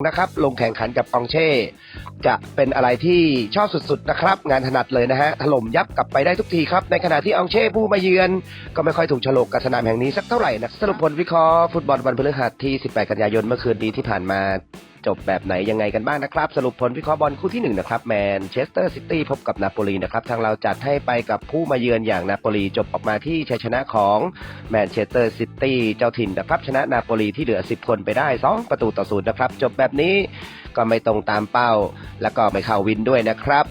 นะครับลงแข่งขันกับอองเช่ จะเป็นอะไรที่ชอบสุดๆนะครับ งานถนัดเลยนะฮะถล่มยับกลับไปได้ทุกทีครับ ในขณะที่อองเช่ผู้มาเยือน ก็ไม่ค่อยถูกฉลกกับสนามแห่งนี้สักเท่าไหร่นะสรุปผลวิเคราะห์ฟุตบอลวันพฤหัสที่ 18 กันยายนเมื่อคืนนี้ที่ผ่านมา จบแบบไหนยังไงกันบ้างนะครับ สรุปผลวิเคราะห์บอลคู่ที่หนึ่งนะครับแมนเชสเตอร์ซิตี้พบกับนาโปลีนะครับทางเราจัดให้ไปกับผู้มาเยือนอย่างนาโปลีจบออกมาที่ชัยชนะของแมนเชสเตอร์ซิตี้เจ้าถิ่นนะครับชนะนาโปลีที่เหลือ 10 คนไปได้ 2 ประตูต่อศูนย์นะครับ จบแบบนี้ก็ไม่ตรงตามเป้า แล้วก็ไม่เข้าวินด้วยนะครับ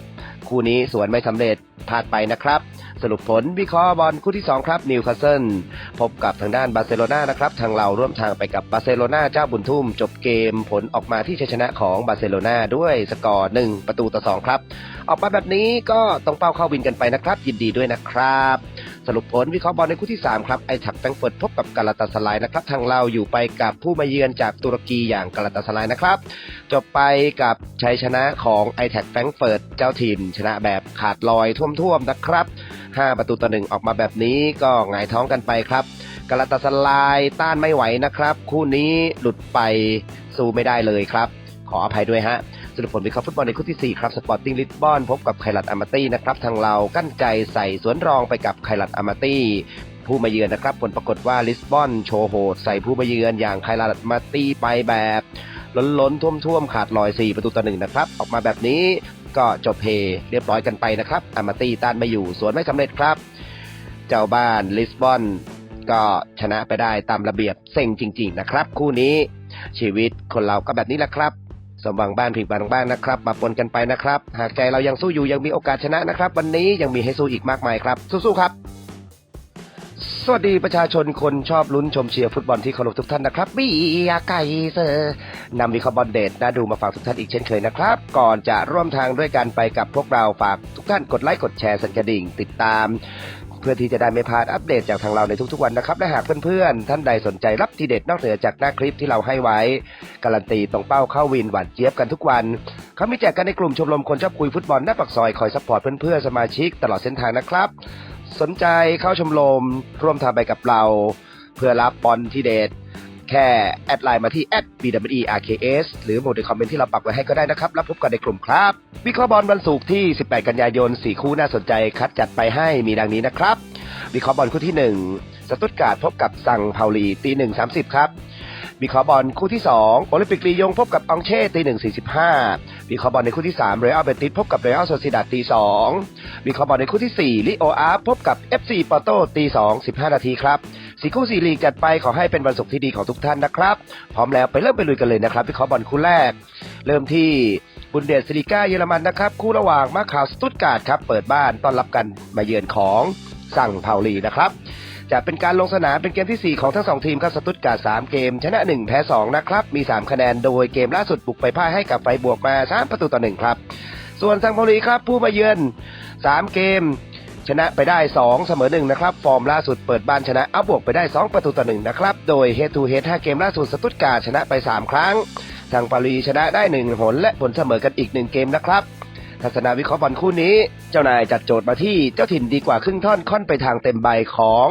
คู่นี้สวนไม่สำเร็จพลาดไปนะครับ สรุปผลวิเคราะห์บอลคู่ที่ 2 ครับนิวคาสเซิลพบกับทางด้านบาร์เซโลนานะครับ ทางเราร่วมทางไปกับบาร์เซโลนาเจ้าบุญทุ่ม จบเกมผลออกมาที่ชัยชนะของบาร์เซโลนาด้วยสกอร์ 1 ประตูต่อ 2 ครับ ออกมาแบบนี้ก็ต้องเป้าเข้าวินกันไปนะครับ ยินดีด้วยนะครับ สรุปผลวิเคราะห์บอลในคู่ที่ 3 ครับไอทักแฟงเฟิร์ตพบกับกาลาตาสลายนะครับ ทางเราอยู่ไปกับผู้มาเยือนจากตุรกีอย่างกาลาตาสลายนะครับ จบไปกับชัยชนะของ i t แทแฟงเฟิร์ตเจ้าถิ่นชนะแบบขาดลอยท่วมๆนะครับ 5 ประตูต่อหนึ่งออกมาแบบนี้ก็หงายท้องกันไปครับกาลาตาสลายต้านไม่ไหวนะครับ คู่นี้หลุดไปสู้ไม่ได้เลยครับ ขออภัยด้วยฮะ สรุปผลวิเคราะห์ฟุตบอลในคู่ที่ 4 ครับ สปอร์ติ้งลิสบอนพบกับไคลัดอามาตี้นะครับ ทางเรากั้นใจใส่สวนรองไปกับไคลัดอามาตี้ผู้มาเยือนนะครับ ผลปรากฏว่าลิสบอนโชว์โหดใส่ผู้มาเยือนอย่างไคลัดอามาตี้ไปแบบล้นล้นท่วมท่วมๆขาดลอย 4 ประตูต่อหนึ่งนะครับ ออกมาแบบนี้ก็จบเพเรียบร้อยกันไปนะครับอามาตี้ต้านไม่อยู่สวนไม่สำเร็จครับ เจ้าบ้านลิสบอนก็ชนะไปได้ตามระเบียบเซ็งจริง ๆ นะครับ คู่นี้ชีวิตคนเราก็แบบนี้แหละครับ สมหวังบ้านผิดหวังบ้านนะครับมาปนกันไปนะครับ หากใจเรายังสู้อยู่ยังมีโอกาสชนะนะครับ วันนี้ยังมีให้สู้อีกมากมายครับ สู้ๆครับ สวัสดีประชาชนคนชอบลุ้นชมเชียร์ฟุตบอลที่เคารพทุกท่านนะครับบียาไกเซอร์นำวิคบอลเดทน่าดูมาฝากทุกท่านอีกเช่นเคยนะครับ ก่อนจะร่วมทางด้วยกันไปกับพวกเราฝากทุกท่านกดไลค์กดแชร์สันกระดิ่ง ติดตาม เพื่อที่จะได้ไม่พลาดอัปเดตจากทางเราในทุกๆวันนะครับ และหากเพื่อนๆ ท่านใดสนใจรับทีเด็ดนอกเหนือจากหน้าคลิปที่เราให้ไว้ การันตีตรงเป้าเข้าวินหวานเจี๊ยบกันทุกวัน เขามีแจกกันในกลุ่มชมรมคนชอบคุยฟุตบอลหน้าปากซอยคอยซัพพอร์ตเพื่อนๆสมาชิกตลอดเส้นทางนะครับ สนใจเข้าชมรมร่วมทำไปกับเรา เพื่อรับบอลทีเด็ด แค่แอดไลน์มาที่ @bwerks หรือโหมดในคอมเมนต์ที่เราปักไว้ให้ก็ได้นะครับ แล้วพบกันในกลุ่มครับ วิเคราะห์บอลวันศุกร์ที่ 18 กันยายน 4 คู่น่าสนใจคัดจัดไปให้มีดังนี้นะครับ วิเคราะห์บอลคู่ที่ 1 สตุตการ์ดพบกับซังเพาลีตีหนึ่งสามสิบครับวิเคราะห์บอลคู่ที่ 2 โอลิมปิกลียงพบกับอองเช่ตีหนึ่งสี่สิบห้าวิเคราะห์บอลในคู่ที่3เรอัลเบติสพบกับเรอัลโซซิดาตีสองวิเคราะห์บอลในคู่ที่4ลิโออาร์พบกับ FC ปอโตตีสองสิบห้านาทีครับ สี่คู่สี่ลีกจัดไปขอให้เป็นวันศุกร์ที่ดีของทุกท่านนะครับ พร้อมแล้วไปเริ่มไปลุยกันเลยนะครับวิเคราะห์บอลคู่แรก เริ่มที่บุนเดสลิก้าเยอรมันนะครับ คู่ระหว่างมาคาวสตุตการ์ดครับเปิดบ้านต้อนรับกันมาเยือนของสั่งเผาลีนะครับจะเป็นการลงสนามเป็นเกมที่ 4 ของทั้งสองทีมครับสตุตการ์ด3เกม ชนะ 1 แพ้ 2 นะครับ มี 3 คะแนนโดยเกมล่าสุดบุกไปพ่ายให้กับไฟบวกมา 3 ประตูต่อ 1 ครับ ส่วนซังโพลีครับผู้มาเยือน 3 เกม ชนะไปได้ 2 เสมอ1นะครับ ฟอร์มล่าสุดเปิดบ้านชนะอัพบวกไปได้ 2 ประตูต่อ1นะครับ โดยเฮดทูเฮด5เกมล่าสุดสตุตการ์ชนะไป 3 ครั้ง ทางปารีชนะได้1ผลและผลเสมอกันอีก 1 เกมนะครับทัศนาวิเคราะห์บอลคู่นี้ เจ้านายจัดโจทย์มาที่เจ้าถิ่นดีกว่าครึ่งท่อนค่อนไปทางเต็มใบของ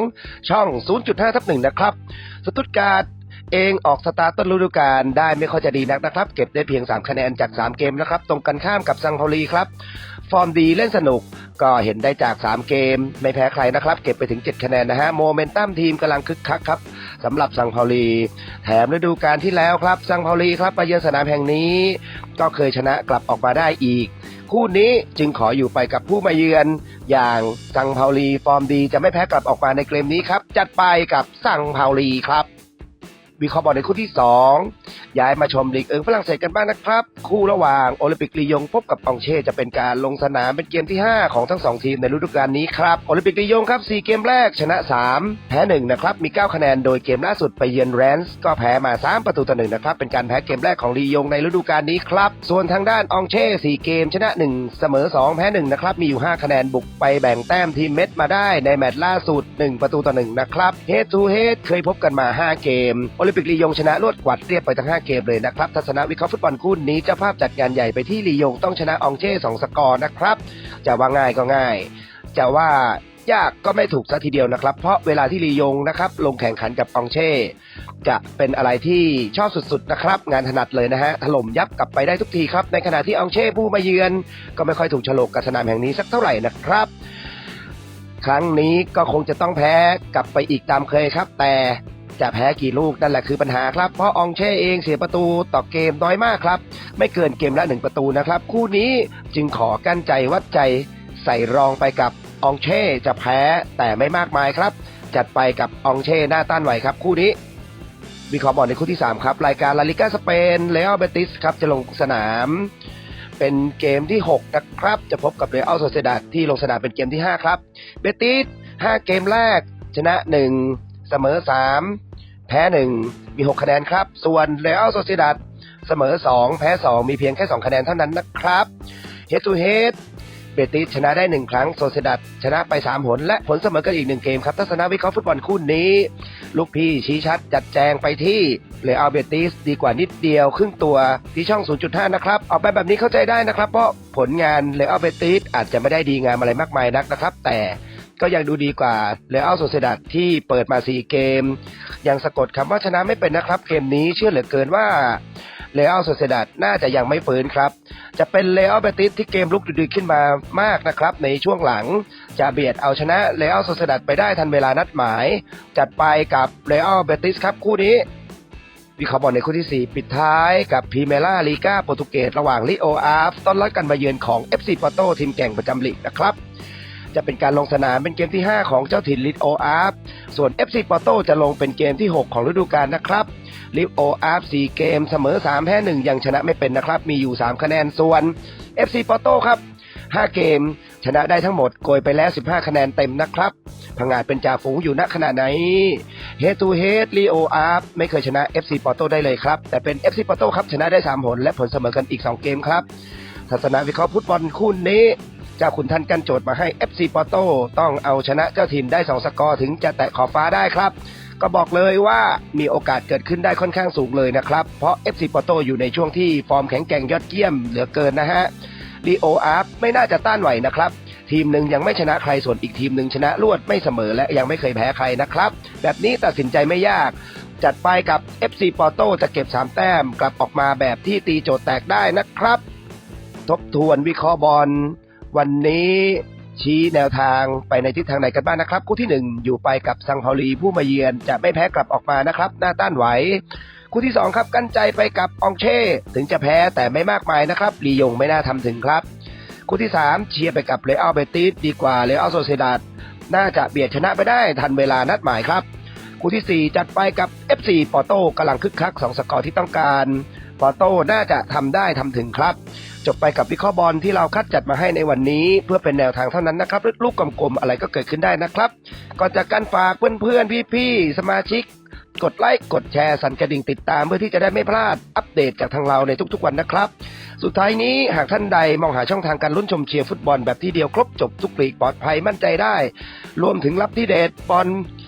ช่อง 0.5ทับหนึ่งนะครับ สตุตการ์ดเองออกสตาร์ทต้นฤดูกาลได้ไม่ค่อยจะดีนักนะครับ เก็บได้เพียง 3 คะแนนจาก 3 เกมนะครับ ตรงกันข้ามกับซังเฮาลีครับ ฟอร์มดีเล่นสนุก ก็เห็นได้จาก 3 เกม ไม่แพ้ใครนะครับ เก็บไปถึง 7 คะแนนนะฮะโมเมนตัมทีมกำลังคึกคักครับสำหรับซังเฮาลี แถมฤดูกาลที่แล้วครับซังเฮาลีครับมาเยือนสนามแห่งนี้ ก็เคยชนะกลับออกมาได้อีก คู่นี้จึงขออยู่ไปกับผู้มาเยือน อย่างซังเผาลีฟอร์มดีจะไม่แพ้กลับออกมาในเกมนี้ครับจัดไปกับซังเผาลีครับวิเคราะห์บอลในคู่ที่ 2 ย้ายมาชมลีกเอิงฝรั่งเศสกันบ้างนะครับ คู่ระหว่างโอลิมปิกลียงพบกับอองเช่จะเป็นการลงสนามเป็นเกมที่ 5 ของทั้ง 2 ทีมในฤดูกาลนี้ครับโอลิมปิกลียงครับ 4 เกมแรกชนะ 3 แพ้ 1 นะครับ มี 9 คะแนนโดยเกมล่าสุดไปเยือนแรนส์ก็แพ้มา 3 ประตูต่อ1นะครับ เป็นการแพ้เกมแรกของลียงในฤดูกาลนี้ครับส่วนทางด้านอองเช่ 4 เกมชนะ 1 เสมอ 2 แพ้ 1 นะครับมีอยู่ 5 คะแนนบุกไปแบ่งแต้มทีมเม็ดมาได้ในแมตช์ล่าสุด 1 ประตูต่อ1นะครับเฮดทูเฮดเคยพบกันมา 5 เกมโอลิมปิกลียงชนะรวดกวัดเรียบไปทั้ง5 เกมเลยนะครับทัศนวิเคราะห์ฟุตบอลคู่นี้เจ้าภาพจัดงานใหญ่ไปที่ลียงต้องชนะองเช่2สกอร์นะครับ จะว่าง่ายก็ง่าย จะว่ายากก็ไม่ถูกซะทีเดียวนะครับ เพราะเวลาที่ลียงนะครับ ลงแข่งขันกับองเช่ จะเป็นอะไรที่ชอบสุดๆนะครับ งานถนัดเลยนะฮะถล่มยับกลับไปได้ทุกทีครับ ในขณะที่องเช่ผู้มาเยือน ก็ไม่ค่อยถูกฉลกกับสนามแห่งนี้สักเท่าไหร่นะครับ ครั้งนี้ก็คงจะต้องแพ้กลับไปอีกตามเคยครับ แต่ จะแพ้กี่ลูกนั่นแหละคือปัญหาครับ เพราะอองเช่เองเสียประตูต่อเกมน้อยมากครับ ไม่เกินเกมละหนึ่งประตูนะครับ คู่นี้จึงขอกั้นใจวัดใจใส่รองไปกับอองเช่จะแพ้แต่ไม่มากมายครับ จัดไปกับอองเช่หน้าต้านไหวครับ คู่นี้วิเคราะห์บอลในคู่ที่ 3 ครับ รายการลาลิก้าสเปนเลอัลเบติสครับ จะลงสนาม เป็นเกมที่ 6 นะครับ จะพบกับเรอัลโซเซดาดที่ลงสนามเป็นเกมที่ 5 ครับ เบติส5เกมแรก ชนะ 1 เสมอ 3 แพ้1มี6คะแนนครับ ส่วนเรอัลโซเซดาดเสมอ2แพ้2มีเพียงแค่2คะแนนเท่านั้นนะครับเฮด to เฮดเบติสชนะได้1ครั้งโซเซดัดชนะไป3หนและผลเสมอกันอีก1เกมครับทัศนวิเคราะห์ฟุตบอลคู่นี้ ลูกพี่ชี้ชัดจัดแจงไปที่เลอัลเบติสดีกว่านิดเดียว ครึ่งตัวที่ช่อง 0.5 นะครับออกไปแบบนี้เข้าใจได้นะครับ เพราะผลงานเลอัลเบติสอาจจะไม่ได้ดีงามอะไรมากมายนักนะครับ แต่ก็ยังดูดีกว่าเลอัลโซเซดัดที่เปิดมา 4 เกม ยังสะกดคำว่าชนะไม่เป็นนะครับ เกมนี้เชื่อเหลือเกินว่าเลอัลโซเซดัดน่าจะยังไม่ฟื้นครับ จะเป็นเลอัลเบติสที่เกมลุกดืดขึ้นมามากนะครับ ในช่วงหลังจะเบียดเอาชนะเลอัลโซเซดัดไปได้ทันเวลานัดหมาย จัดไปกับเลอัลเบติสครับคู่นี้วิเคราะห์บอลในคู่ที่ 4 ปิดท้ายกับพรีเมล่าลีกาโปรตุเกสระหว่างลิโออาฟต้อนรับกันมาเยือนของ FC ปอโตทีมแก่งประจำลีกนะครับ จะเป็นการลงสนามเป็นเกมที่ 5 ของเจ้าถิ่นลิโออาร์ฟส่วน FC ปอโตจะลงเป็นเกมที่ 6 ของฤดูกาลนะครับลิโออาร์ฟ4เกมเสมอ 3 แพ้ 1 ยังชนะไม่เป็นนะครับ มีอยู่ 3 คะแนนส่วน FC ปอโตครับ5 เกม ชนะได้ทั้งหมดโกยไปแล้ว 15 คะแนนเต็มนะครับพังงาดเป็นจ่าฝูงอยู่ณขณะไหน Head to Head ลีโออาร์ไม่เคยชนะ FC ปอโตได้เลยครับ แต่เป็น FC ปอโตครับ ชนะได้3ผลและผลเสมอกันอีก 2 เกมครับทัศนวิเคราะห์ฟุตบอลคู่นี้ เจ้าขุนทันกันโจทย์มาให้ FC ปอโตต้องเอาชนะเจ้าถิ่นได้ 2 สกอร์ถึงจะแตะขอบฟ้าได้ครับ ก็บอกเลยว่ามีโอกาสเกิดขึ้นได้ค่อนข้างสูงเลยนะครับ เพราะ FC ปอโตอยู่ในช่วงที่ฟอร์มแข็งแกร่งยอดเยี่ยมเหลือเกินนะฮะลีโออาร์ไม่น่าจะต้านไหวนะครับ ทีมหนึ่งยังไม่ชนะใครส่วนอีกทีมหนึ่งชนะรวดไม่เสมอและยังไม่เคยแพ้ใครนะครับ แบบนี้ตัดสินใจไม่ยากจัดไปกับ FC ปอโตจะเก็บ 3 แต้มกลับออกมาแบบที่ตีโจทย์แตกได้นะครับ ทบทวนวิเคราะห์บอล วันนี้ชี้แนวทางไปในทิศทางไหนกันบ้างนะครับ คู่ที่ 1 อยู่ไปกับซังเปาลีผู้มาเยือนจะไม่แพ้กลับออกมานะครับ หน้าต้านไหว คู่ที่ 2 ครับกั้นใจไปกับอองเช่ ถึงจะแพ้แต่ไม่มากมายนะครับลียงไม่น่าทำถึงครับ คู่ที่ 3 เชียร์ไปกับเลอัลเบติสดีกว่าเลอัลโซเซดาดน่าจะเบียดชนะไปได้ทันเวลานัดหมายครับ คู่ที่ 4 จัดไปกับ FC ปอโต้กำลังคึกคักสองสกอร์ที่ต้องการ ปอโต้น่าจะทำได้ทำถึงครับ จบไปกับวิเคราะห์บอลที่เราคัดจัดมาให้ในวันนี้ เพื่อเป็นแนวทางเท่านั้นนะครับลูกกลมๆอะไรก็เกิดขึ้นได้นะครับก่อนจากการฝากเพื่อนๆพี่ๆสมาชิกกดไลค์กดแชร์สั่นกระดิ่งติดตามเพื่อที่จะได้ไม่พลาดอัปเดตจากทางเราในทุกๆวันนะครับ สุดท้ายนี้หากท่านใดมองหาช่องทางการลุ้นชมเชียร์ฟุตบอลแบบที่เดียวครบจบทุกลีกปลอดภัยมั่นใจได้ รวมถึงรับที่เด็ดบอล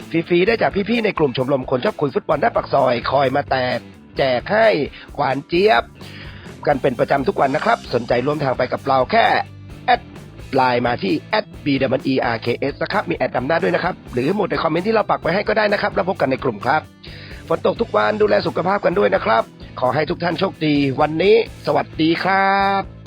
ฟรีๆได้จากพี่ๆในกลุ่มชมรมคนชอบคุยฟุตบอลหน้าปากซอยคอยมาแตก แจกให้หวานเจี๊ยบ กันเป็นประจำทุกวันนะครับ สนใจร่วมทางไปกับเราแค่แอดไลน์มาที่ b w e r k s นะครับ มีแอดนำหน้าด้วยนะครับ หรือหมดในคอมเมนต์ที่เราปักไว้ให้ก็ได้นะครับ แล้วพบกันในกลุ่มครับฝนตกทุกวันดูแลสุขภาพกันด้วยนะครับ ขอให้ทุกท่านโชคดี วันนี้ สวัสดีครับ